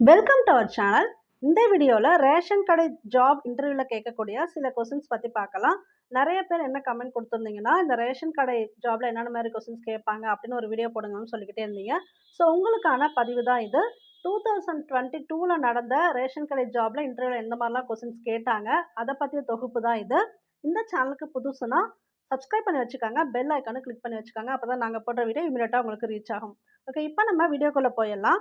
Welcome to our channel இந்த வீடியோவில் ration கடை ஜாப் இன்டர்வியூவில் கேட்கக்கூடிய சில கொஸ்டின்ஸ் பற்றி பார்க்கலாம். நிறைய பேர் என்ன கமெண்ட் கொடுத்துருந்தீங்கன்னா இந்த ரேஷன் கடை ஜாப்பில் என்னென்ன மாதிரி கொஸ்டின்ஸ் கேட்பாங்க அப்படின்னு ஒரு வீடியோ போடுங்கன்னு சொல்லிக்கிட்டே இருந்தீங்க. ஸோ உங்களுக்கான பதிவு தான் இது. டூ தௌசண்ட் டுவெண்ட்டி டூவில் நடந்த ரேஷன் கடை ஜாப்பில் இன்டர்வியூவில் எந்த மாதிரிலாம் கொஸ்டின்ஸ் கேட்டாங்க அதை பற்றிய தொகுப்பு தான் இது. இந்த சேனலுக்கு புதுசுனா சப்ஸ்கிரைப் பண்ணி வச்சுக்காங்க. பெல் ஐக்கானு கிளிக் பண்ணி வச்சுக்காங்க. அப்போ தான் நாங்கள் போடுற வீடியோ இமீடியட்டாக உங்களுக்கு ரீச் ஆகும். ஓகே இப்போ நம்ம வீடியோக்குள்ளே போயிடலாம்.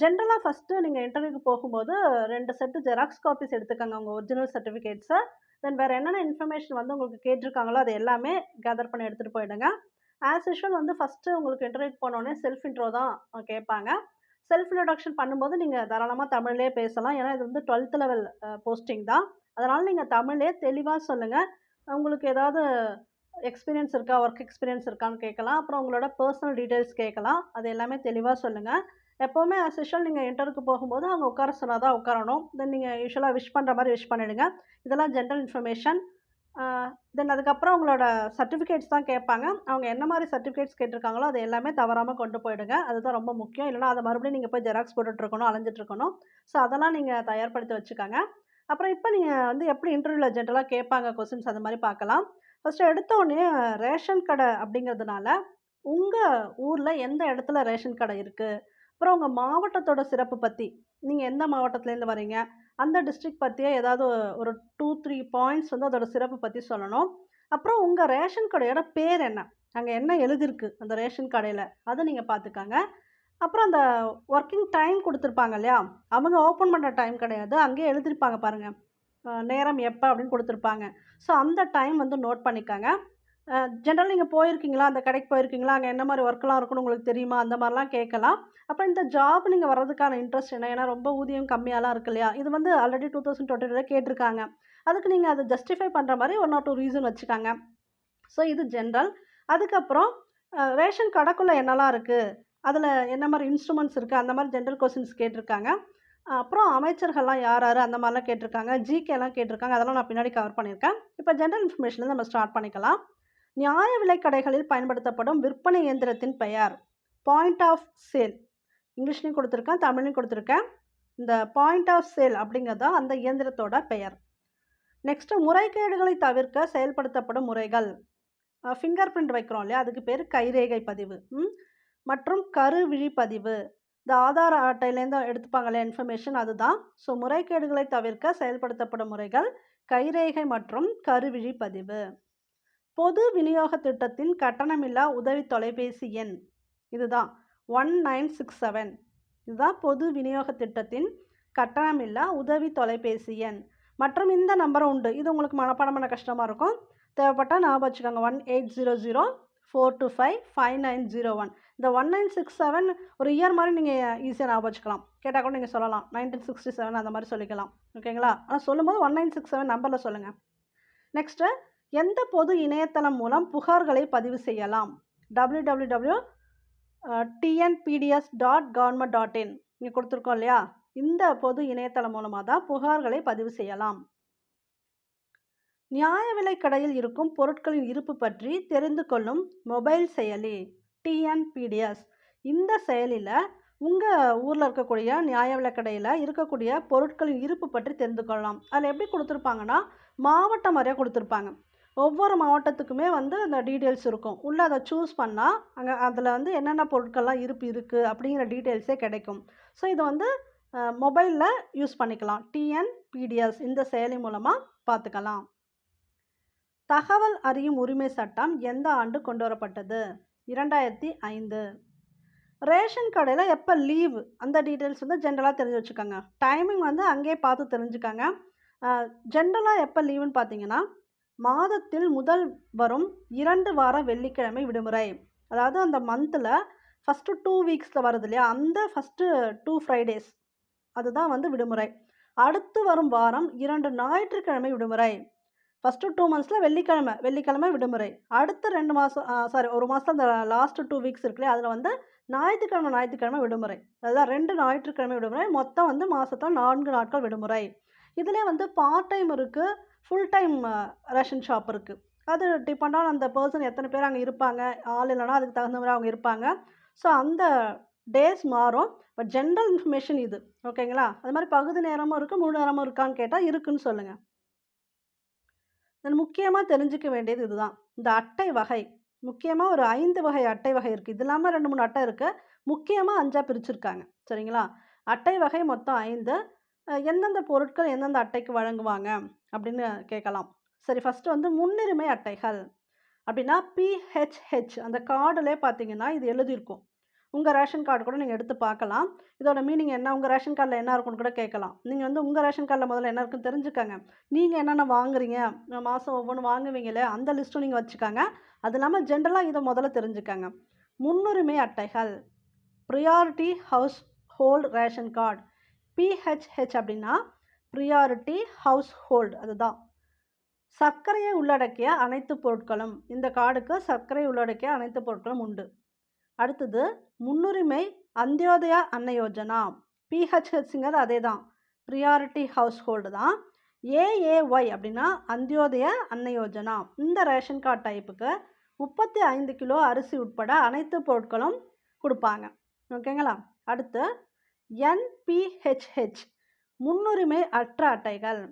ஜென்ரலாக ஃபஸ்ட்டு நீங்கள் இன்டர்வியூக்கு போகும்போது ரெண்டு செட்டு ஜெராக்ஸ் காப்பீஸ் எடுத்துக்கோங்க உங்கள் ஒரிஜினல் சர்டிஃபிகேட்ஸை தென் வேறு என்னென்ன இன்ஃபர்மேஷன் வந்து உங்களுக்கு கேட்டிருக்காங்களோ அது எல்லாமே கேதர் பண்ணி எடுத்துகிட்டு போயிடுங்க. ஆஸ் யூஷுவல் வந்து ஃபஸ்ட்டு உங்களுக்கு இன்டர்வியூக்கு போனோடனே செல்ஃப் இன்ட்ரோ தான் கேட்பாங்க. செல்ஃப் இன்ட்ரொடக்ஷன் பண்ணும்போது நீங்கள் தாராளமாக தமிழ்லேயே பேசலாம். ஏன்னா இது வந்து டுவெல்த் லெவல் போஸ்டிங் தான். அதனால் நீங்கள் தமிழ்லேயே தெளிவாக சொல்லுங்கள் உங்களுக்கு ஏதாவது எக்ஸ்பீரியன்ஸ் இருக்கா ஒர்க் எக்ஸ்பீரியன்ஸ் இருக்கான்னு கேட்கலாம். அப்புறம் உங்களோட பர்சனல் டீட்டெயில்ஸ் கேட்கலாம். அது எல்லாமே தெளிவாக சொல்லுங்கள் எப்போவுமே ஆஸ் யூஷுவல் நீங்கள் இன்டர்வியூக்கு போகும்போது அவங்க உட்கார சொன்னால் தான் உட்காரணும் தென் நீங்கள் யூஸ்வலாக விஷ் பண்ணுற மாதிரி விஷ் பண்ணிவிடுங்க இதெல்லாம் ஜென்ரல் இன்ஃபர்மேஷன் தென் அதுக்கப்புறம் உங்களோட சர்டிஃபிகேட்ஸ் தான் கேட்பாங்க. அவங்க என்ன மாதிரி சர்டிஃபிகேட்ஸ் கேட்டிருக்காங்களோ அது எல்லாமே தவறாமல் கொண்டு போயிடுங்க. அதுதான் ரொம்ப முக்கியம். இல்லைனா அதை மறுபடியும் நீங்கள் போய் ஜெராக்ஸ் போட்டுட்ருக்கணும் அலைஞ்சிட்ருக்கணும் ஸோ அதெல்லாம் நீங்கள் தயார்படுத்தி வச்சுக்கோங்க. அப்புறம் இப்போ நீங்கள் வந்து எப்படி இன்டர்வியூவில் ஜென்ரலாக கேட்பாங்க கொஸ்டின்ஸ் அது மாதிரி பார்க்கலாம். ஃபஸ்ட்டு எடுத்தோடனே ரேஷன் கடை அப்படிங்கிறதுனால உங்கள் ஊரில் எந்த இடத்துல ரேஷன் கடை இருக்குது அப்புறம் உங்கள் மாவட்டத்தோட சிறப்பு பற்றி நீங்கள் எந்த மாவட்டத்துலேருந்து வரீங்க அந்த டிஸ்ட்ரிக்ட் பற்றியே ஏதாவது ஒரு டூ த்ரீ பாயிண்ட்ஸ் வந்து அதோட சிறப்பு பற்றி சொல்லணும். அப்புறம் உங்கள் ரேஷன் கடையோட பேர் என்ன? அங்கே என்ன எழுதிருக்கு அந்த ரேஷன் கடையில்? அதை நீங்கள் பார்த்துக்கங்க. அப்புறம் அந்த ஒர்க்கிங் டைம் கொடுத்துருப்பாங்க இல்லையா? அவங்க ஓப்பன் பண்ணுற டைம் கிடையாது. அங்கேயே எழுதிருப்பாங்க பாருங்கள் நேரம் எப்போ அப்படின்னு கொடுத்துருப்பாங்க. ஸோ அந்த டைம் வந்து நோட் பண்ணிக்கோங்க. ஜென்ரல் நீங்கள் போயிருக்கீங்களா? அந்த கடைக்கு போயிருக்கீங்களா? அங்கே என்ன மாதிரி ஒர்க்கெலாம் இருக்குன்னு உங்களுக்கு தெரியுமா? அந்த மாதிரிலாம் கேட்கலாம். அப்புறம் இந்த ஜாப் நீங்கள் வர்றதுக்கான இன்ட்ரெஸ்ட் என்ன? ஏன்னா ரொம்ப ஊதியம் கம்மியாலாம் இருக்கு இல்லையா? இது வந்து ஆல்ரெடி டூ தௌசண்ட் டுவெண்ட்டி கேட்டிருக்காங்க. அதுக்கு நீங்கள் அதை ஜஸ்டிஃபை பண்ணுற மாதிரி ஒன் ஆர் டூ ரீசன் வச்சுக்காங்க. ஸோ இது ஜென்ரல் அதுக்கப்புறம் ரேஷன் கடைக்குள்ளே என்னெல்லாம் இருக்குது அதில் என்ன மாதிரி இன்ஸ்ட்ருமெண்ட்ஸ் இருக்குது அந்த மாதிரி ஜென்ரல் கொஸ்டின்ஸ் கேட்டிருக்காங்க. அப்புறம் அமைச்சர்கள்லாம் யார் யார்? அந்த மாதிரிலாம் கேட்டிருக்காங்க. ஜிகேலாம் கேட்டிருக்காங்க. அதெல்லாம் நான் பின்னாடி கவர் பண்ணியிருக்கேன். இப்போ ஜென்ரல் இன்ஃபர்மேஷன்லேருந்து நம்ம ஸ்டார்ட் பண்ணிக்கலாம். நியாய விலைக்கடைகளில் பயன்படுத்தப்படும் விற்பனை இயந்திரத்தின் பெயர் பாயிண்ட் ஆஃப் சேல் இங்கிலீஷ்லையும் கொடுத்துருக்கேன் தமிழ்லையும் கொடுத்துருக்கேன். இந்த பாயிண்ட் ஆஃப் சேல் அப்படிங்கிறது தான் அந்த இயந்திரத்தோட பெயர். நெக்ஸ்ட்டு முறைகேடுகளை தவிர்க்க செயல்படுத்தப்படும் முறைகள். ஃபிங்கர் பிரிண்ட் வைக்கிறோம் இல்லையா? அதுக்கு பேர் கைரேகை பதிவு. மற்றும் கருவிழி பதிவு. இந்த ஆதார் அட்டையிலேருந்து எடுத்துப்பாங்களே இன்ஃபர்மேஷன் அதுதான். ஸோ முறைகேடுகளை தவிர்க்க செயல்படுத்தப்படும் முறைகள் கைரேகை மற்றும் கருவிழி பதிவு. பொது விநியோக திட்டத்தின் கட்டணமில்லா உதவி தொலைபேசி எண். இதுதான். One nine six seven. இதுதான் பொது விநியோக திட்டத்தின் கட்டணமில்லா உதவி தொலைபேசி எண். மற்றும் இந்த நம்பரும் உண்டு. இது உங்களுக்கு மனப்பாடம் பண்ண கஷ்டமாக இருக்கும். தேவைப்பட்டால் ஞாபகம் வச்சுக்கோங்க. One eight zero zero four two five five nine zero one. இந்த ஒன் நைன் சிக்ஸ் செவன் ஒரு இயர் மாதிரி நீங்கள் ஈஸியாக ஞாபகம் வச்சுக்கலாம். கேட்டால் கூட நீங்கள் சொல்லலாம். நைன்டீன் சிக்ஸ்டி செவன் அந்த மாதிரி சொல்லிக்கலாம். ஓகேங்களா? ஆனால் சொல்லும்போது ஒன் நைன் சிக்ஸ் செவன் நம்பரில் சொல்லுங்கள் நெக்ஸ்ட்டு எந்த பொது இணையதளம் மூலம் புகார்களை பதிவு செய்யலாம்? W W W TNPDS dot government dot in இங்கே கொடுத்துருக்கோம் இல்லையா? இந்த பொது இணையதளம் மூலமாக தான் புகார்களை பதிவு செய்யலாம். நியாய விலை கடையில் இருக்கும் பொருட்களின் இருப்பு பற்றி தெரிந்து கொள்ளும் மொபைல் செயலி டிஎன்பிடிஎஸ் இந்த செயலியில் உங்கள் ஊரில் இருக்கக்கூடிய நியாய விலை கடையில் இருக்கக்கூடிய பொருட்களின் இருப்பு பற்றி தெரிந்து கொள்ளலாம். அதில் எப்படி கொடுத்துருப்பாங்கன்னா மாவட்டம் வரையாக கொடுத்துருப்பாங்க. ஒவ்வொரு மாவட்டத்துக்குமே வந்து அந்த டீட்டெயில்ஸ் இருக்கும். உள்ளே அதை சூஸ் பண்ணால் அங்கே அதில் வந்து என்னென்ன பொருட்கள்லாம் இருப்பு இருக்குது அப்படிங்கிற டீட்டெயில்ஸே கிடைக்கும். ஸோ இதை வந்து மொபைலில் யூஸ் பண்ணிக்கலாம். டிஎன்பிடிஎஸ் இந்த செயலி மூலமாக பார்த்துக்கலாம் தகவல் அறியும் உரிமை சட்டம் எந்த ஆண்டு கொண்டு வரப்பட்டது? இரண்டாயிரத்தி ஐந்து. ரேஷன் கடையில் எப்போ லீவு? அந்த டீட்டெயில்ஸ் வந்து ஜென்ரலாக தெரிஞ்சு வச்சுக்கோங்க. டைமிங் வந்து அங்கேயே பார்த்து தெரிஞ்சுக்கோங்க. ஜென்ரலாக எப்போ லீவுன்னு பார்த்தீங்கன்னா மாதத்தில் முதல் வரும் இரண்டு வார வெள்ளிக்கிழமை விடுமுறை. அதாவது அந்த மந்தில் ஃபஸ்ட்டு டூ வீக்ஸில் வருது இல்லையா? அந்த ஃபஸ்ட்டு டூ ஃப்ரைடேஸ் அதுதான் வந்து விடுமுறை. அடுத்து வரும் வாரம் இரண்டு ஞாயிற்றுக்கிழமை விடுமுறை. ஃபஸ்ட்டு டூ மந்த்ஸில் வெள்ளிக்கிழமை வெள்ளிக்கிழமை விடுமுறை. அடுத்த ரெண்டு மாதம் சாரி ஒரு மாதம் அந்த லாஸ்ட்டு டூ வீக்ஸ் இருக்குல்லையா அதில் வந்து ஞாயிற்றுக்கிழமை ஞாயிற்றுக்கிழமை விடுமுறை. அதுதான் ரெண்டு ஞாயிற்றுக்கிழமை விடுமுறை. மொத்தம் வந்து மாதத்தில் நான்கு நாட்கள் விடுமுறை. இதிலே வந்து பார்ட் டைம் இருக்குது ஃபுல் டைம் ரேஷன் ஷாப் இருக்குது அது டிபெண்ட் ஆன் அந்த பர்சன் எத்தனை பேர் அங்கே இருப்பாங்க ஆள் இல்லைனா அதுக்கு தகுந்த மாதிரி அவங்க இருப்பாங்க. ஸோ அந்த டேஸ் மாறும். பட் ஜென்ரல் இன்ஃபர்மேஷன் இது ஓகேங்களா அது மாதிரி பகுதி நேரமும் இருக்குது முழு நேரமும் இருக்கான்னு கேட்டால் இருக்குன்னு சொல்லுங்கள் தென் முக்கியமாக தெரிஞ்சுக்க வேண்டியது இதுதான். இந்த அட்டை வகை முக்கியமாக ஒரு ஐந்து வகை அட்டை வகை இருக்குது இது இல்லாமல் ரெண்டு மூணு அட்டை இருக்குது முக்கியமாக அஞ்சாக பிரிச்சுருக்காங்க. சரிங்களா? அட்டை வகை மொத்தம் ஐந்து எந்தெந்த பொருட்கள் எந்தெந்த அட்டைக்கு வழங்குவாங்க? அப்படின்னு கேட்கலாம். சரி ஃபஸ்ட்டு வந்து முன்னுரிமை அட்டைகள். அப்படின்னா பிஹெச்ஹெச் அந்த கார்டுலே பார்த்தீங்கன்னா இது எழுதியிருக்கும். உங்கள் ரேஷன் கார்டு கூட நீங்கள் எடுத்து பார்க்கலாம். இதோட மீனிங் என்ன? உங்கள் ரேஷன் கார்டில் என்ன இருக்குன்னு கூட கேட்கலாம். நீங்கள் வந்து உங்கள் ரேஷன் கார்டில் முதல்ல என்ன இருக்குன்னு தெரிஞ்சுக்கங்க. நீங்கள் என்னென்ன வாங்குறீங்க? மாதம் ஒவ்வொன்று வாங்குவீங்களே அந்த லிஸ்ட்டும் நீங்கள் வச்சுக்கோங்க. அது இல்லாமல் ஜென்ரலாக இதை முதல்ல தெரிஞ்சுக்கங்க. முன்னுரிமை அட்டைகள். Priority household ration card PHH அப்படின்னா ப்ரியாரிட்டி ஹவுஸ் ஹோல்டு அதுதான். சர்க்கரையை உள்ளடக்கிய அனைத்து பொருட்களும் இந்த கார்டுக்கு சர்க்கரை உள்ளடக்கிய அனைத்து பொருட்களும் உண்டு. அடுத்தது முன்னுரிமை அந்தியோதயா அன்ன யோஜனா. பிஹெச்ஹெச்ங்கிறது அதே தான் ப்ரியாரிட்டி ஹவுஸ் ஹோல்டு தான். ஏஏஒய் அப்படின்னா அந்தியோதய அன்ன யோஜனா. இந்த ரேஷன் கார்டு டைப்புக்கு முப்பத்தி ஐந்து கிலோ அரிசி உட்பட அனைத்து பொருட்களும் கொடுப்பாங்க. ஓகேங்களா? அடுத்து என்பிஹெச்ஹெச் முன்னுரிமை அற்ற அட்டைகள்.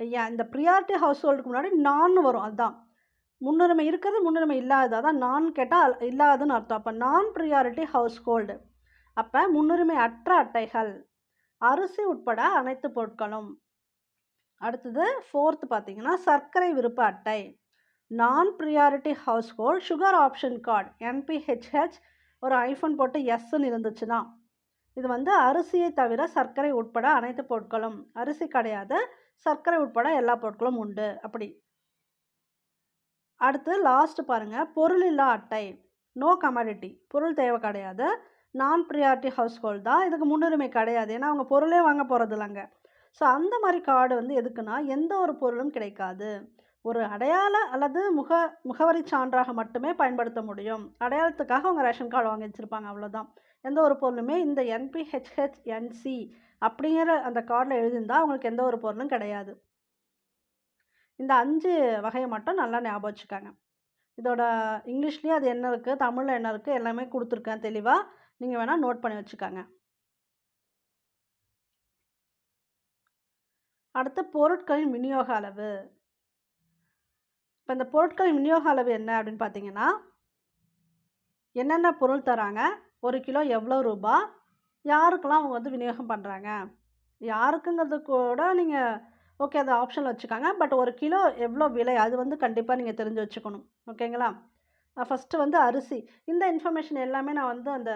ஐயா இந்த ப்ரியாரிட்டி ஹவுஸ் ஹோல்டுக்கு முன்னாடி நான் வரும் அதுதான் முன்னுரிமை இருக்கிறது முன்னுரிமை இல்லாதது? அதான் நான் கேட்டால் இல்லாதுன்னு அர்த்தம். அப்போ நான் ப்ரியாரிட்டி ஹவுஸ் ஹோல்டு அப்போ முன்னுரிமை அற்ற அட்டைகள். அரிசி உட்பட அனைத்து பொருட்களும். அடுத்தது ஃபோர்த்து பார்த்தீங்கன்னா சர்க்கரை விருப்ப அட்டை. நான் priority household sugar option card NPHH ஒரு ஐஃபோன் போட்டு எஸ்ன்னு இருந்துச்சுன்னா இது வந்து அரிசியை தவிர சர்க்கரை உட்பட அனைத்து பொருட்களும். அரிசி கிடையாது சர்க்கரை உட்பட எல்லா பொருட்களும் உண்டு. அப்படி. அடுத்து லாஸ்ட் பாருங்கள் பொருள் இல்லா அட்டை. நோ கமாடிட்டி பொருள் தேவை கிடையாது. நான் ப்ரியாரிட்டி ஹவுஸ் ஹோல்ட் தான். இதுக்கு முன்னுரிமை கிடையாது. ஏன்னா அவங்க பொருளே வாங்க போகிறது இல்லைங்க ஸோ அந்த மாதிரி கார்டு வந்து எதுக்குன்னா எந்த ஒரு பொருளும் கிடைக்காது. ஒரு அடையாள அல்லது முக முகவரி சான்றாக மட்டுமே பயன்படுத்த முடியும். அடையாளத்துக்காக அவங்க ரேஷன் கார்டு வாங்கி வச்சுருப்பாங்க அவ்வளோதான் எந்த ஒரு பொருளுமே இந்த என்பிஹெச்ஹெச் என்சி அப்படிங்கிற அந்த கார்டில் எழுதியிருந்தால் அவங்களுக்கு எந்த ஒரு பொருளும் கிடையாது. இந்த அஞ்சு வகையை மட்டும் நல்லா ஞாபகம் வச்சுக்கோங்க. இதோட இங்கிலீஷ்லேயே அது என்ன இருக்குது தமிழில் என்ன இருக்குது எல்லாமே கொடுத்துருக்கேன் தெளிவாக நீங்கள் வேணால் நோட் பண்ணி வச்சுக்கோங்க. அடுத்து பொருட்களின் விநியோக அளவு. இப்போ இந்த பொருட்களின் விநியோக அளவு என்ன அப்படின்னு பார்த்தீங்கன்னா என்னென்ன பொருள் தராங்க? ஒரு கிலோ எவ்வளோ ரூபா? யாருக்கெல்லாம் அவங்க வந்து விநியோகம் பண்ணுறாங்க யாருக்குங்கிறது கூட நீங்கள் ஓகே அது ஆப்ஷனில் வச்சுக்காங்க. பட் ஒரு கிலோ எவ்வளோ விலை? அது வந்து கண்டிப்பாக நீங்கள் தெரிஞ்சு வச்சுக்கணும். ஓகேங்களா ஃபஸ்ட்டு வந்து அரிசி. இந்த இன்ஃபர்மேஷன் எல்லாமே நான் வந்து அந்த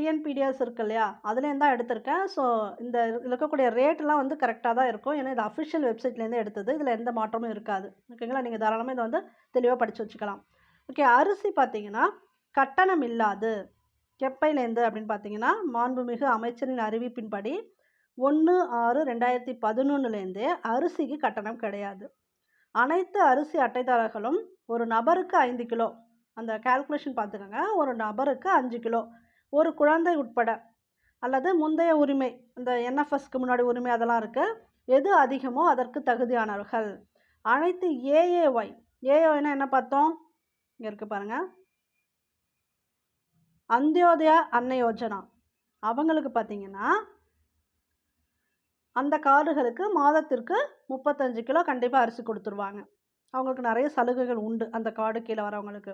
டிஎன்பிடிஎஸ் இருக்கு இல்லையா? அதுலேருந்து தான் எடுத்திருக்கேன். ஸோ இந்த இருக்கக்கூடிய ரேட்லாம் வந்து கரெக்டாக தான் இருக்கும். ஏன்னா இது அஃபிஷியல் வெப்சைட்லேருந்து எடுத்தது. இதில் எந்த மாற்றமும் இருக்காது. ஓகேங்களா? நீங்கள் தாராளமாக இதை வந்து தெளிவாக படித்து வச்சுக்கலாம். ஓகே அரிசி பார்த்தீங்கன்னா கட்டணம் இல்லாது. எப்பையிலேருந்து அப்படின்னு பார்த்தீங்கன்னா மாண்புமிகு அமைச்சரின் அறிவிப்பின்படி ஒன்று ஆறு ரெண்டாயிரத்தி பதினொன்றுலேருந்தே அரிசிக்கு கட்டணம் கிடையாது. அனைத்து அரிசி அட்டைதாரர்களும் ஒரு நபருக்கு ஐந்து கிலோ அந்த கால்குலேஷன் பார்த்துக்கோங்க. ஒரு நபருக்கு அஞ்சு கிலோ. ஒரு குழந்தை உட்பட அல்லது முந்தைய உரிமை இந்த என்எஃப்எஸ்க்கு முன்னாடி உரிமை அதெல்லாம் இருக்குது எது அதிகமோ அதற்கு தகுதியானவர்கள். அனைத்து ஏஏஒய் ஏஏஒய்னா என்ன பார்த்தோம்? இங்கே இருக்குது பாருங்கள் அந்தியோதயா அன்ன யோஜனா. அவங்களுக்கு பார்த்தீங்கன்னா அந்த கார்டுகளுக்கு மாதத்திற்கு முப்பத்தஞ்சு கிலோ கண்டிப்பாக அரிசி கொடுத்துருவாங்க. அவங்களுக்கு நிறைய சலுகைகள் உண்டு அந்த கார்டு கீழே வரவங்களுக்கு.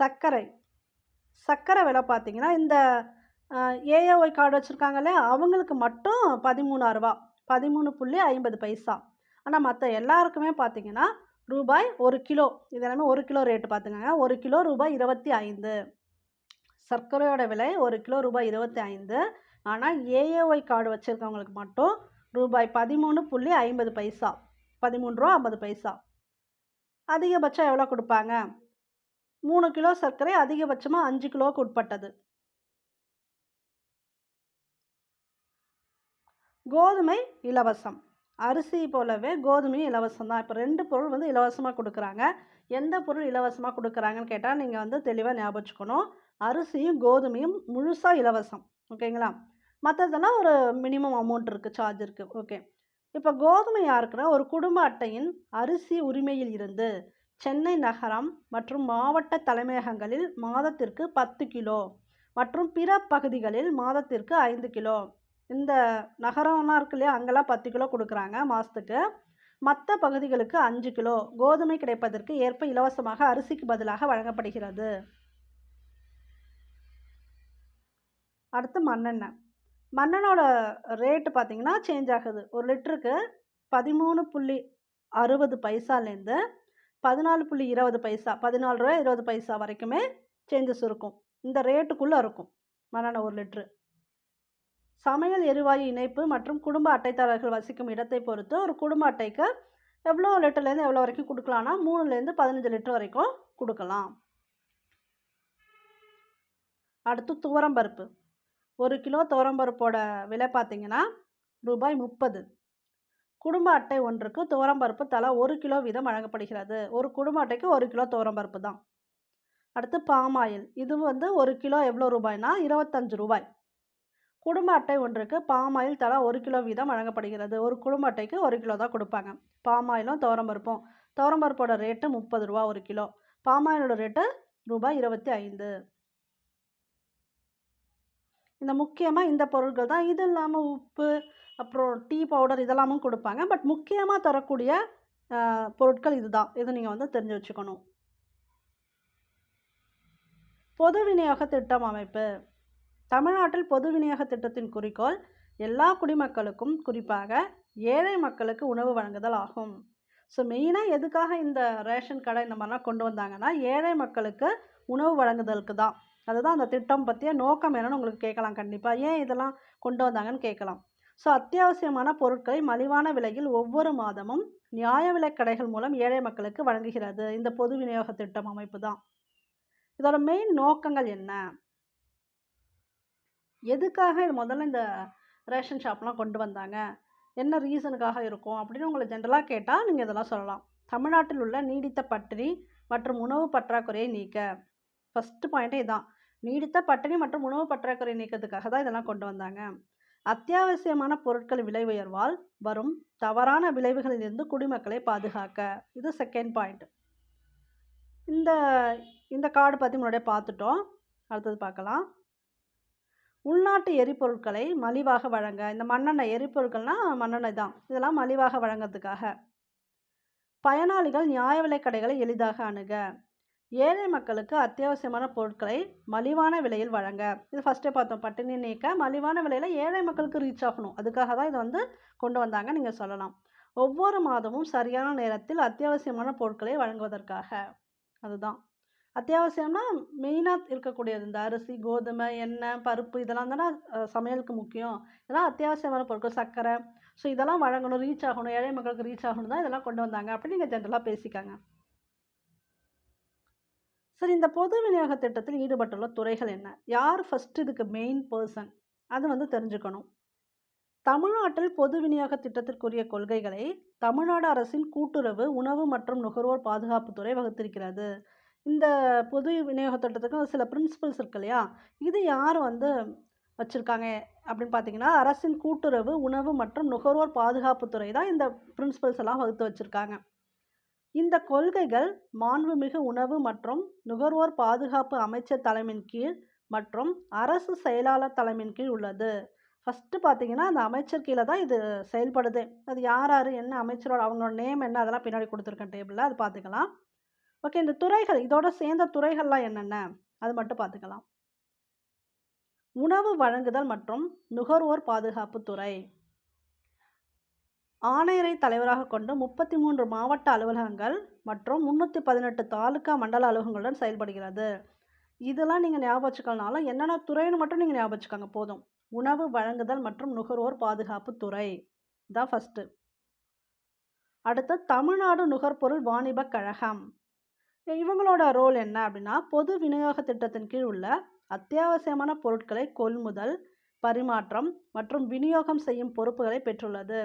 சர்க்கரை. சர்க்கரை விலை பார்த்தீங்கன்னா இந்த ஏஏஒய் கார்டு வச்சுருக்காங்களே அவங்களுக்கு மட்டும் பதிமூணாயிரரூபா. பதிமூணு புள்ளி ஐம்பது பைசா. ஆனால் மற்ற எல்லாருக்குமே பார்த்தீங்கன்னா ரூபாய் ஒரு கிலோ இது எல்லாமே ஒரு கிலோ ரேட்டு பார்த்துக்கோங்க. ஒரு கிலோ ரூபாய் இருபத்தி ஐந்து. சர்க்கரையோட விலை ஒரு கிலோ ரூபாய் இருபத்தி ஐந்து. ஆனால் ஏஏஒய் கார்டு வச்சுருக்கவங்களுக்கு மட்டும் ரூபாய் பதிமூணு புள்ளி ஐம்பது பைசா. பதிமூணு ரூபா ஐம்பது பைசா. அதிகபட்சம் எவ்வளோ கொடுப்பாங்க? மூணு கிலோ சர்க்கரை அதிகபட்சமாக அஞ்சு கிலோவுக்கு உட்பட்டது. கோதுமை இலவசம். அரிசி போலவே கோதுமையும் இலவசம் தான். இப்போ ரெண்டு பொருள் வந்து இலவசமாக கொடுக்குறாங்க. எந்த பொருள் இலவசமாக கொடுக்குறாங்கன்னு கேட்டால் நீங்கள் வந்து தெளிவாக ஞாபகம் வச்சுக்கணும் அரிசியும் கோதுமையும் முழுசாக இலவசம். ஓகேங்களா? மற்றதெல்லாம் ஒரு மினிமம் அமௌண்ட் இருக்குது சார்ஜ் இருக்குது ஓகே. இப்போ கோதுமை யாருக்குன்னா ஒரு குடும்ப அட்டையின் அரிசி உரிமையில் இருந்து சென்னை நகரம் மற்றும் மாவட்ட தலைமையகங்களில் மாதத்திற்கு பத்து கிலோ மற்றும் பிற பகுதிகளில் மாதத்திற்கு ஐந்து கிலோ. இந்த நகரம்லாம் இருக்கு இல்லையா? அங்கெல்லாம் பத்து கிலோ கொடுக்குறாங்க மாதத்துக்கு மற்ற பகுதிகளுக்கு அஞ்சு கிலோ. கோதுமை கிடைப்பதற்கு ஏற்ப இலவசமாக அரிசிக்கு பதிலாக வழங்கப்படுகிறது. அடுத்து மண்ணெண்ணெய். மண்ணெண்ணோட ரேட்டு பார்த்தீங்கன்னா சேஞ்ச் ஆகுது. ஒரு லிட்டருக்கு பதிமூணு புள்ளி அறுபது பைசாலேருந்து பதினாலு புள்ளி இருபது பைசா பதினாலு ரூபா இருபது பைசா வரைக்குமே சேஞ்சஸ் இருக்கும் இந்த ரேட்டுக்குள்ளே இருக்கும். மண்ணெண்ணெய் ஒரு லிட்ரு. சமையல் எரிவாயு இணைப்பு மற்றும் குடும்ப அட்டைதாரர்கள் வசிக்கும் இடத்தை பொறுத்து ஒரு குடும்ப அட்டைக்கு எவ்வளோ லிட்டர்லேருந்து எவ்வளோ வரைக்கும் கொடுக்கலாம்னா மூணுலேருந்து பதினஞ்சு லிட்டர் வரைக்கும் கொடுக்கலாம். அடுத்து துவரம்பருப்பு ஒரு கிலோ துவரம்பருப்போட விலை பார்த்திங்கன்னா ரூபாய் முப்பது. குடும்ப அட்டை ஒன்றுக்கு துவரம்பருப்பு தலா ஒரு கிலோ வீதம் வழங்கப்படுகிறது. ஒரு குடும்ப அட்டைக்கு ஒரு கிலோ துவரம்பருப்பு தான். அடுத்து பாமாயில் இது வந்து ஒரு கிலோ எவ்வளோ ரூபாய்னா இருபத்தஞ்சு ரூபாய். குடும்ப அட்டை ஒன்றுக்கு பாமாயில் தலா ஒரு கிலோ வீதம் வழங்கப்படுகிறது. ஒரு குடும்ப அட்டைக்கு ஒரு கிலோ தான் கொடுப்பாங்க. பாமாயிலும் துவரம்பருப்பும் துவரம்பருப்போட ரேட்டு முப்பது ரூபா ஒரு கிலோ. பாமாயிலோட ரேட்டு ரூபாய் இருபத்தி ஐந்து. இந்த முக்கியமாக இந்த பொருட்கள் தான். இது இல்லாமல் உப்பு அப்புறம் டீ பவுடர் இதெல்லாமும் கொடுப்பாங்க. பட் முக்கியமாக தரக்கூடிய பொருட்கள் இதுதான். இது நீங்கள் வந்து தெரிஞ்சு வச்சுக்கணும். பொது விநியோக திட்டம் அமைப்பு. தமிழ்நாட்டில் பொது விநியோக திட்டத்தின் குறிக்கோள் எல்லா குடிமக்களுக்கும் குறிப்பாக ஏழை மக்களுக்கு உணவு வழங்குதல் ஆகும். ஸோ மெயினாக எதுக்காக இந்த ரேஷன் கடை இந்த மாதிரிலாம் கொண்டு வந்தாங்கன்னா ஏழை மக்களுக்கு உணவு வழங்குதலுக்கு தான். அதுதான் அந்த திட்டம் பற்றிய நோக்கம் என்னன்னு உங்களுக்கு கேட்கலாம் கண்டிப்பாக ஏன் இதெல்லாம் கொண்டு வந்தாங்கன்னு கேட்கலாம். ஸோ அத்தியாவசியமான பொருட்களை மலிவான விலையில் ஒவ்வொரு மாதமும் நியாய விலைக் கடைகள் மூலம் ஏழை மக்களுக்கு வழங்குகிறது. இந்த பொது விநியோக திட்டம் அமைப்பு தான். இதோட மெயின் நோக்கங்கள் என்ன? எதுக்காக இது முதல்ல இந்த ரேஷன் ஷாப்லாம் கொண்டு வந்தாங்க? என்ன ரீசனுக்காக இருக்கும்? அப்படின்னு உங்களை ஜென்ரலாக கேட்டால் நீங்கள் இதெல்லாம் சொல்லலாம். தமிழ்நாட்டில் உள்ள நீடித்த பட்டினி மற்றும் உணவு பற்றாக்குறையை நீக்க. ஃபஸ்ட்டு பாயிண்ட்டே இதான். நீடித்த பட்டினி மற்றும் உணவு பற்றாக்குறை நீக்கத்துக்காக தான் இதெல்லாம் கொண்டு வந்தாங்க. அத்தியாவசியமான பொருட்கள் விலை உயர்வால் வரும் தவறான விளைவுகளிலிருந்து குடிமக்களை பாதுகாக்க. இது செகண்ட் பாயிண்ட் இந்த இந்த கார்டு பற்றி முன்னாடியே பார்த்துட்டோம். அடுத்தது பார்க்கலாம். உள்நாட்டு எரிபொருட்களை மலிவாக வழங்க. இந்த மண்ணெண்ணெய் எரிபொருட்கள்னால் மண்ணெண்ணெய் தான். இதெல்லாம் மலிவாக வழங்குறதுக்காக. பயனாளிகள் நியாய விலைக்கடைகளை எளிதாக அணுக. ஏழை மக்களுக்கு அத்தியாவசியமான பொருட்களை மலிவான விலையில் வழங்க. இது ஃபஸ்ட்டே பார்த்தோம். பட்டினி நீக்க மலிவான விலையில் ஏழை மக்களுக்கு ரீச் ஆகணும். அதுக்காக தான் இதை வந்து கொண்டு வந்தாங்க நீங்கள் சொல்லலாம். ஒவ்வொரு மாதமும் சரியான நேரத்தில் அத்தியாவசியமான பொருட்களை வழங்குவதற்காக. அதுதான். அத்தியாவசியம்னா மெயினாக இருக்கக்கூடியது. இந்த அரிசி கோதுமை எண்ணெய் பருப்பு இதெல்லாம் தானே சமையலுக்கு முக்கியம். இதெல்லாம் அத்தியாவசியமான பொருட்கள். சர்க்கரை. ஸோ இதெல்லாம் வழங்கணும் ரீச் ஆகணும். ஏழை மக்களுக்கு ரீச் ஆகணும் தான் இதெல்லாம் கொண்டு வந்தாங்க. அப்படின்னு நீங்கள் ஜென்ரலாக பேசிக்காங்க. சரி இந்த பொது விநியோக திட்டத்தில் ஈடுபட்டுள்ள துறைகள் என்ன? யார் ஃபஸ்ட் இதுக்கு மெயின் பர்சன் அது வந்து தெரிஞ்சுக்கணும். தமிழ்நாட்டில் பொது விநியோக திட்டத்திற்குரிய கொள்கைகளை தமிழ்நாடு அரசின் கூட்டுறவு உணவு மற்றும் நுகர்வோர் பாதுகாப்புத்துறை வகுத்திருக்கிறது. இந்த பொது விநியோக திட்டத்துக்கு சில பிரின்சிபல்ஸ் இருக்கு இல்லையா? இது யார் வந்து வச்சுருக்காங்க அப்படின்னு பார்த்தீங்கன்னா அரசின் கூட்டுறவு உணவு மற்றும் நுகர்வோர் பாதுகாப்புத்துறை தான் இந்த பிரின்சிபல்ஸ் எல்லாம் வகுத்து வச்சுருக்காங்க. இந்த கொள்கைகள் மாண்புமிகு உணவு மற்றும் நுகர்வோர் பாதுகாப்பு அமைச்சர் தலைமையின் கீழ் மற்றும் அரசு செயலாளர் தலைமையின் கீழ் உள்ளது. ஃபஸ்ட்டு பார்த்தீங்கன்னா அந்த அமைச்சர் கீழே தான் இது செயல்படுது. அது யார் யார் என்ன அமைச்சரோட அவங்களோட நேம் என்ன அதெல்லாம் பின்னாடி கொடுத்துருக்கேன் டேபிளில் அது பார்த்துக்கலாம். ஓகே இந்த துறைகள் இதோட சேர்ந்த துறைகள்லாம் என்னென்ன? அது மட்டும் பார்த்துக்கலாம். உணவு வழங்குதல் மற்றும் நுகர்வோர் பாதுகாப்பு துறை. ஆணையரை தலைவராக கொண்டு முப்பத்தி மூன்று மாவட்ட அலுவலகங்கள் மற்றும் முந்நூற்றி பதினெட்டு தாலுகா மண்டல அலுவலகங்களுடன் செயல்படுகிறது. இதெல்லாம் நீங்கள் ஞாபகம் வச்சுக்கலனாலும் என்னென்ன துறைன்னு மட்டும் நீங்கள் ஞாபகம் வச்சுக்கோங்க போதும். உணவு வழங்குதல் மற்றும் நுகர்வோர் பாதுகாப்பு துறை. தான் ஃபஸ்ட்டு அடுத்து தமிழ்நாடு நுகர்பொருள் வாணிப கழகம். இவங்களோட ரோல் என்ன அப்படின்னா பொது விநியோக திட்டத்தின் கீழ் உள்ள அத்தியாவசியமான பொருட்களை கொள்முதல் பரிமாற்றம் மற்றும் விநியோகம் செய்யும் பொறுப்புகளை பெற்றுள்ளது.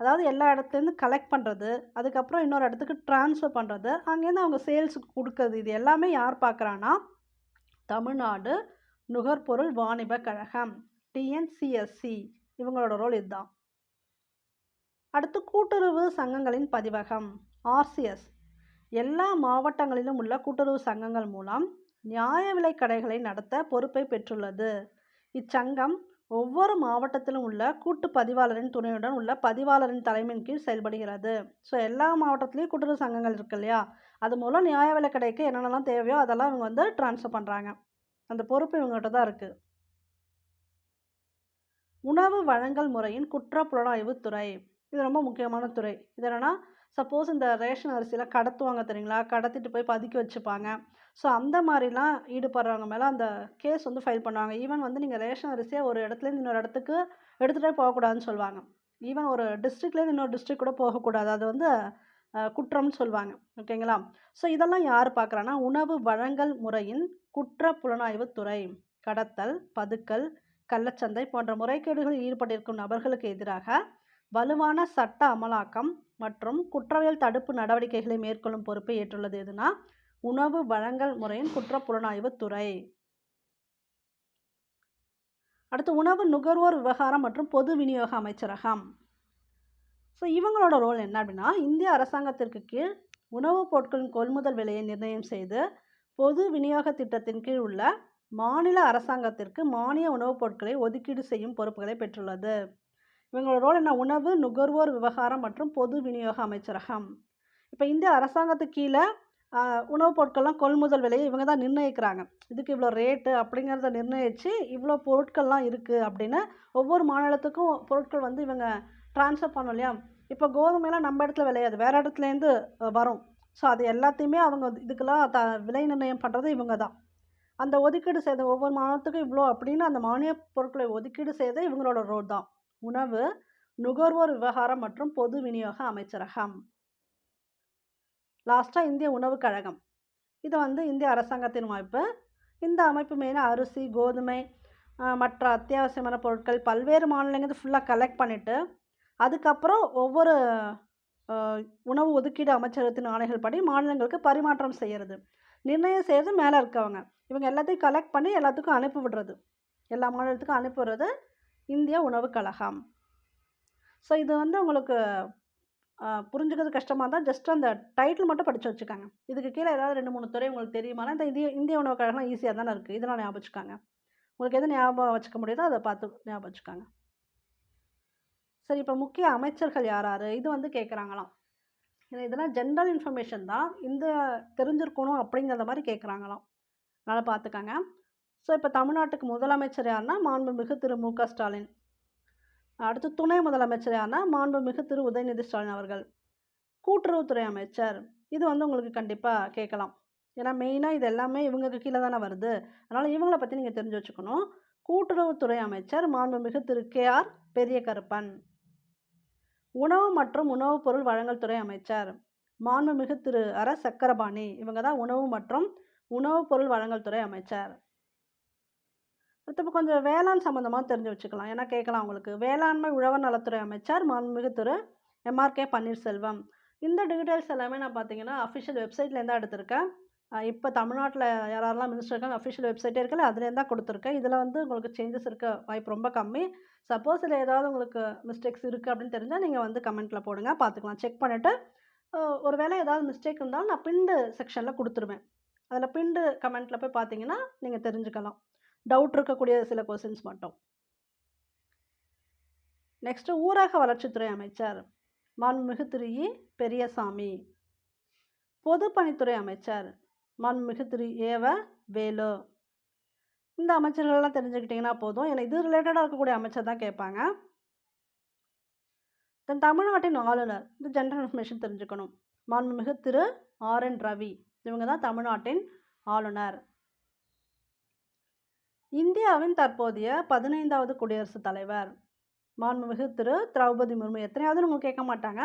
அதாவது எல்லா இடத்துலேருந்து கலெக்ட் பண்ணுறது அதுக்கப்புறம் இன்னொரு இடத்துக்கு ட்ரான்ஸ்ஃபர் பண்ணுறது அங்கேருந்து அவங்க சேல்ஸுக்கு கொடுக்கறது இது எல்லாமே யார் பார்க்குறான்னா தமிழ்நாடு நுகர்பொருள் வாணிபக் கழகம் டிஎன்சிஎஸ்சி இவங்களோட ரோல் இதுதான். அடுத்து கூட்டுறவு சங்கங்களின் பதிவகம் ஆர்சிஎஸ் எல்லா மாவட்டங்களிலும் உள்ள கூட்டுறவு சங்கங்கள் மூலம் நியாய விலை கடைகளை நடத்த பொறுப்பை பெற்றுள்ளது. இச்சங்கம் ஒவ்வொரு மாவட்டத்திலும் உள்ள கூட்டு பதிவாளரின் துணையுடன் உள்ள பதிவாளரின் தலைமையின் கீழ் செயல்படுகிறது. ஸோ எல்லா மாவட்டத்துலேயும் கூட்டுறவு சங்கங்கள் இருக்கு இல்லையா? அது மூலம் நியாய விலை கடைக்கு என்னென்னலாம் தேவையோ அதெல்லாம் இவங்க வந்து ட்ரான்ஸ்ஃபர் பண்ணுறாங்க அந்த பொறுப்பு இவங்ககிட்ட தான் இருக்குது உணவு வழங்கல் முறையின் குற்ற புலனாய்வுத் துறை. இது ரொம்ப முக்கியமான துறை. இது என்னென்னா சப்போஸ் இந்த ரேஷன் அரிசியில் கடத்துவாங்க தெரியுங்களா? கடத்திட்டு போய் பதுக்கி வச்சுப்பாங்க. ஸோ அந்த மாதிரிலாம் ஈடுபடுறவங்க மேலே அந்த கேஸ் வந்து ஃபைல் பண்ணுவாங்க. ஈவன் வந்து நீங்கள் ரேஷன் அரிசியை ஒரு இடத்துலேருந்து இன்னொரு இடத்துக்கு எடுத்துகிட்டே போகக்கூடாதுன்னு சொல்லுவாங்க. ஈவன் ஒரு டிஸ்ட்ரிக்ட்லேருந்து இன்னொரு டிஸ்ட்ரிக் கூட போகக்கூடாது. அது வந்து குற்றம்னு சொல்லுவாங்க. ஓகேங்களா ஸோ இதெல்லாம் யார் பார்க்குறான்னா உணவு வழங்கல் முறையின் குற்ற புலனாய்வுத் துறை கடத்தல் பதுக்கல் கள்ளச்சந்தை போன்ற முறைகேடுகளில் ஈடுபட்டிருக்கும் நபர்களுக்கு எதிராக வலுவான சட்ட அமலாக்கம் மற்றும் குற்றவியல் தடுப்பு நடவடிக்கைகளை மேற்கொள்ளும் பொறுப்பை ஏற்றுள்ளது. எதுனா? உணவு வழங்கல் முறையின் குற்ற புலனாய்வுத் துறை. அடுத்து உணவு நுகர்வோர் விவகாரம் மற்றும் பொது விநியோக அமைச்சரகம். ஸோ இவங்களோட ரோல் என்ன அப்படின்னா இந்திய அரசாங்கத்திற்கு கீழ் உணவுப் பொருட்களின் கொள்முதல் விலையை நிர்ணயம் செய்து பொது விநியோக திட்டத்தின் கீழ் உள்ள மாநில அரசாங்கத்திற்கு மானிய உணவுப் பொருட்களை ஒதுக்கீடு செய்யும் பொறுப்புகளை பெற்றுள்ளது. இவங்களோட ரோல் என்ன? உணவு நுகர்வோர் விவகாரம் மற்றும் பொது விநியோக அமைச்சரகம். இப்போ இந்திய அரசாங்கத்துக்கு கீழே உணவுப் பொருட்கள்லாம் கொள்முதல் விலையை இவங்க தான் நிர்ணயிக்கிறாங்க. இதுக்கு இவ்வளோ ரேட்டு அப்படிங்கிறத நிர்ணயித்து இவ்வளோ பொருட்கள்லாம் இருக்குது அப்படின்னு ஒவ்வொரு மாநிலத்துக்கும் பொருட்கள் வந்து இவங்க ட்ரான்ஸ்ஃபர் பண்ணோம் இல்லையா? இப்போ கோதுமைலாம் நம்ம இடத்துல விளையாது. வேறு இடத்துலேருந்து வரும். ஸோ அது எல்லாத்தையுமே அவங்க வந்து இதுக்கெல்லாம் த விலை நிர்ணயம் பண்ணுறது இவங்க தான். அந்த ஒதுக்கீடு செய்த ஒவ்வொரு மாநிலத்துக்கும் இவ்வளோ அப்படின்னு அந்த மானிய பொருட்களை ஒதுக்கீடு செய்த இவங்களோட ரோல் தான். உணவு நுகர்வோர் விவகாரம் மற்றும் பொது விநியோக அமைச்சரகம். லாஸ்ட்டாக இந்திய உணவுக் கழகம். இது வந்து இந்திய அரசாங்கத்தின் அமைப்பு. இந்த அமைப்பு மெயினாக அரிசி கோதுமை மற்ற அத்தியாவசியமான பொருட்கள் பல்வேறு மாநிலங்கிறது ஃபுல்லாக கலெக்ட் பண்ணிவிட்டு அதுக்கப்புறம் ஒவ்வொரு உணவு ஒதுக்கீடு அமைச்சகத்தின் ஆணைகள் படி மாநிலங்களுக்கு பரிமாற்றம் செய்கிறது நிர்ணயம் செய்கிறது மேலே இருக்கவங்க. இவங்க எல்லாத்தையும் கலெக்ட் பண்ணி எல்லாத்துக்கும் அனுப்பி விடுறது. எல்லா மாநிலத்துக்கும் அனுப்பி விடுறது. இந்திய உணவுக் கழகம். ஸோ இது வந்து உங்களுக்கு புரிஞ்சுக்கிறது கஷ்டமாக இருந்தால் ஜஸ்ட் அந்த டைட்டில் மட்டும் படித்து வச்சுக்கோங்க. இதுக்கு கீழே ஏதாவது ரெண்டு மூணு துறை உங்களுக்கு தெரியுமானா இந்த இந்திய இந்திய உணவுக் கழகம் ஈஸியாக தானே இருக்குது இதெல்லாம் ஞாபகம் வச்சுக்கோங்க உங்களுக்கு எது ஞாபகம் வச்சுக்க முடியுதோ அதை பார்த்து ஞாபகம் வச்சுக்கோங்க சரி இப்போ முக்கிய அமைச்சர்கள் யார் யார் இது வந்து கேட்குறாங்களாம் ஏன்னா இதெல்லாம் ஜென்ரல் இன்ஃபர்மேஷன் தான். இந்த தெரிஞ்சிருக்கணும் அப்படிங்கிற மாதிரி கேட்குறாங்களாம் அதனால் பார்த்துக்காங்க. ஸோ இப்போ தமிழ்நாட்டுக்கு முதலமைச்சர் யாருன்னா மாண்புமிகு திரு மு க ஸ்டாலின். அடுத்து துணை முதலமைச்சர் யாருன்னா மாண்புமிகு திரு உதயநிதி ஸ்டாலின் அவர்கள். கூட்டுறவுத்துறை அமைச்சர். இது வந்து உங்களுக்கு கண்டிப்பாக கேட்கலாம். ஏன்னா மெயினாக இது எல்லாமே இவங்களுக்கு கீழே தானே வருது. அதனால் இவங்களை பற்றி நீங்கள் தெரிஞ்சு வச்சுக்கணும். கூட்டுறவுத்துறை அமைச்சர் மாண்புமிகு திரு கே ஆர் பெரிய கருப்பன் உணவு மற்றும் உணவுப் பொருள் வழங்கல் துறை அமைச்சர். மாண்புமிகு திரு அர சக்கரபாணி. இவங்க தான் உணவு மற்றும் உணவுப் பொருள் வழங்கல் துறை அமைச்சர். அடுத்து கொஞ்சம் வேளாண் சம்மந்தமாக தெரிஞ்சு வச்சுக்கலாம். ஏன்னா கேட்கலாம் உங்களுக்கு வேளாண்மை உழவர் நலத்துறை அமைச்சர் மாண்புமிகு திரு எம்ஆர்கே பன்னீர்செல்வம். இந்த டீட்டெயில்ஸ் எல்லாமே நான் பார்த்தீங்கன்னா அஃபிஷியல் வெப்சைட்லேருந்து தான் எடுத்திருக்கேன். இப்போ தமிழ்நாட்டில் யாரெல்லாம் மினிஸ்டர் இருக்காங்க அஃபிஷியல் வெப்சைட்டே இருக்குல்ல அதுலேருந்து தான் கொடுத்துருக்கேன். இதில் வந்து உங்களுக்கு சேஞ்சஸ் இருக்க வாய்ப்பு ரொம்ப கம்மி. சப்போஸ் இதில் ஏதாவது உங்களுக்கு மிஸ்டேக்ஸ் இருக்குது அப்படின்னு தெரிஞ்சால் நீங்கள் வந்து கமெண்ட்டில் போடுங்க. பார்த்துக்கலாம் செக் பண்ணிவிட்டு ஒரு வேளை ஏதாவது மிஸ்டேக் இருந்தாலும் நான் பிண்டு செக்ஷனில் கொடுத்துருவேன். அதில் பிண்டு கமெண்ட்டில் போய் பார்த்தீங்கன்னா நீங்கள் தெரிஞ்சுக்கலாம். டவுட் இருக்கக்கூடிய சில கொஸ்டின்ஸ் மட்டும். நெக்ஸ்ட்டு ஊரக வளர்ச்சித்துறை அமைச்சர் மாண்புமிகு திரு இ பெரியசாமி பொதுப்பணித்துறை அமைச்சர் மாண்புமிகு திரு ஏவ வேலு. இந்த அமைச்சர்கள்லாம் தெரிஞ்சுக்கிட்டிங்கன்னா போதும். ஏன்னா இது ரிலேட்டடாக இருக்கக்கூடிய அமைச்சர் தான் கேட்பாங்க. தென் தமிழ்நாட்டின் ஆளுநர் இந்த ஜென்ரல் இன்ஃபர்மேஷன் தெரிஞ்சுக்கணும். மாண்புமிகு திரு ஆர் என் ரவி. இவங்க தான் தமிழ்நாட்டின் ஆளுநர். இந்தியாவின் தற்போதைய பதினைந்தாவது குடியரசுத் தலைவர். மாண்புமிகு திரு. திரௌபதி முர்மு. எத்தனையாவது நம்ம கேட்க மாட்டாங்க.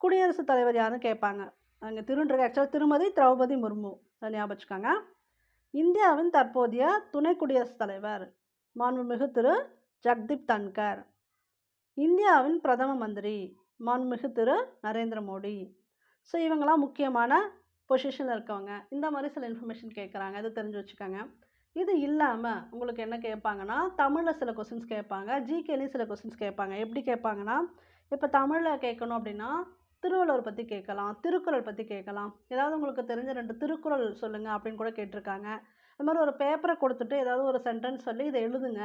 குடியரசுத் தலைவர் யாருன்னு கேட்பாங்க. அங்கே திருன்றது ஆக்சுவலாக திருமதி திரௌபதி முர்மு. அதை ஞாபகம் வச்சுக்கோங்க இந்தியாவின் தற்போதைய துணை குடியரசுத் தலைவர். மாண்புமிகு திரு. ஜக்தீப் தன்கர். இந்தியாவின் பிரதம மந்திரி. மாண்புமிகு திரு. நரேந்திர மோடி. ஸோ இவங்களாம் முக்கியமான பொசிஷனில் இருக்கவங்க. இந்த மாதிரி சில இன்ஃபர்மேஷன் கேட்குறாங்க. இது தெரிஞ்சு வச்சுக்கோங்க. இது இல்லாமல் உங்களுக்கு என்ன கேட்பாங்கன்னா தமிழில் சில கொஸ்டின்ஸ் கேட்பாங்க ஜிகேலையும் சில கொஸ்டின்ஸ் கேட்பாங்க. எப்படி கேட்பாங்கன்னா இப்போ தமிழில் கேட்கணும் அப்படின்னா திருவள்ளுவர் பற்றி கேட்கலாம் திருக்குறள் பற்றி கேட்கலாம். ஏதாவது உங்களுக்கு தெரிஞ்ச ரெண்டு திருக்குறள் சொல்லுங்கள் அப்படின்னு கூட கேட்டிருக்காங்க. இந்த மாதிரி ஒரு பேப்பரை கொடுத்துட்டு ஏதாவது ஒரு சென்டென்ஸ் சொல்லி இதை எழுதுங்க.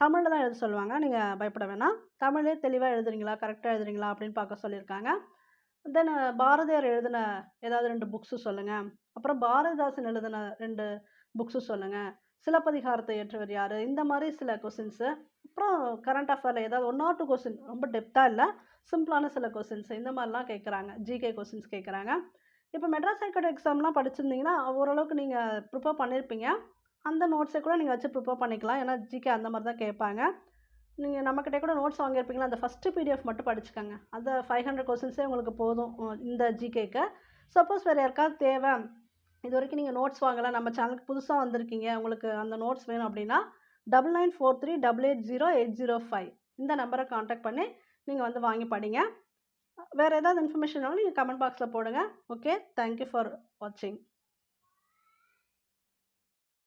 தமிழில் தான் எழுத சொல்லுவாங்க. நீங்கள் பயப்பட வேணாம். தமிழே தெளிவாக எழுதுறீங்களா கரெக்டாக எழுதுறீங்களா அப்படின்னு பார்க்க சொல்லியிருக்காங்க. தென் பாரதியார் எழுதின ஏதாவது ரெண்டு புக்ஸு சொல்லுங்கள் அப்புறம் பாரதிதாசன் எழுதின ரெண்டு புக்ஸு சொல்லுங்கள் சிலப்பதிகாரத்தை ஏற்றவர் யார்? இந்த மாதிரி சில கொஷின்ஸு அப்புறம் கரண்ட் அஃபேரில் ஏதாவது ஒன் ஆர் டூ கொஸ்டின் ரொம்ப டெப்த்தாக இல்லை. சிம்பிளான சில கொஸ்டின்ஸ் இந்த மாதிரிலாம் கேட்குறாங்க ஜிகே கொஸ்டின்ஸ் கேட்குறாங்க இப்போ மெட்ராஸ் ஹைகோர்ட் எக்ஸாம்லாம் படிச்சிருந்தீங்கன்னா ஓரளவுக்கு நீங்கள் ப்ரிப்பேர் பண்ணியிருப்பீங்க அந்த நோட்ஸை கூட நீங்கள் வச்சு ப்ரிப்பேர் பண்ணிக்கலாம். ஏன்னா ஜிகே அந்த மாதிரி தான் கேட்பாங்க. நீங்கள் நம்மக்கிட்ட கூட நோட்ஸ் வாங்கியிருப்பீங்களா? அந்த ஃபஸ்ட்டு பிடிஎஃப் மட்டும் படிச்சுக்கோங்க. அந்த ஃபைவ் ஹண்ட்ரட் கொஸ்டின்ஸே உங்களுக்கு போதும். இந்த ஜிகேக்கு சப்போஸ் வேறு யாருக்காவது தேவை. இது வரைக்கும் நீங்கள் நோட்ஸ் வாங்கலை. நம்ம சேனலுக்கு புதுசாக வந்திருக்கீங்க. உங்களுக்கு அந்த நோட்ஸ் வேணும் அப்படின்னா double nine four three double eight zero eight zero five இந்த நம்பரை காண்டாக்ட் பண்ணி நீங்கள் வந்து வாங்கி படிங்க. வேறு ஏதாவது இன்ஃபர்மேஷன் நீங்கள் கமெண்ட் பாக்ஸில் போடுங்க. ஓகே தேங்க்யூ ஃபார் வாட்சிங்